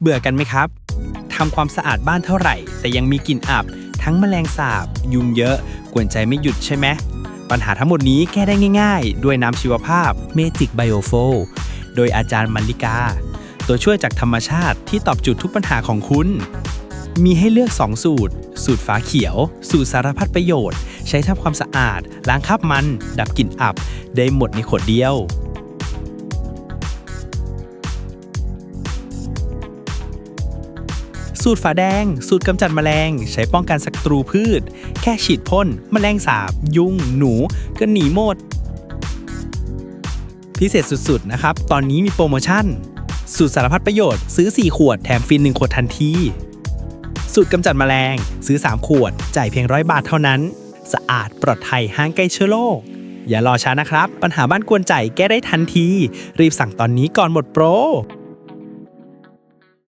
เบื่อกันไหมครับทำความสะอาดบ้านเท่าไหร่ แต่ยังมีกลิ่นอับ ทั้งแมลงสาบ ยุงเยอะ กวนใจไม่หยุดใช่ไหมปัญหาทั้งหมดนี้แก้ได้ง่ายๆ ด้วยน้ำชีวภาพ Magic Bio f o โดยอาจารย์มัลลิกา ตัวช่วยจากธรรมชาติที่ตอบจุดทุกปัญหาของคุณ มีให้เลือก 2 สูตร สูตรฝาเขียว สูตรสารพัดประโยชน์ ใช้ทำความสะอาด ล้างคราบมัน ดับกลิ่นอับ ได้หมดในขวดเดียว สูตรฝาแดง สูตรกำจัดแมลง ใช้ป้องกันศัตรูพืช แค่ฉีดพ่นแมลงสาบ ยุง หนู ก็หนีหมด พิเศษสุดๆ นะครับ ตอนนี้มีโปรโมชั่น สูตรสารพัดประโยชน์ซื้อ 4 ขวดแถมฟรี1ขวดทันที สูตรกำจัดแมลง ซื้อ 3 ขวด จ่ายเพียงร้อยบาทเท่านั้น สะอาดปลอดภัยห่างไกลเชื้อโรคอย่ารอช้านะครับ ปัญหาบ้านกวนใจแก้ได้ทันที รีบสั่งตอนนี้ก่อนหมดโปร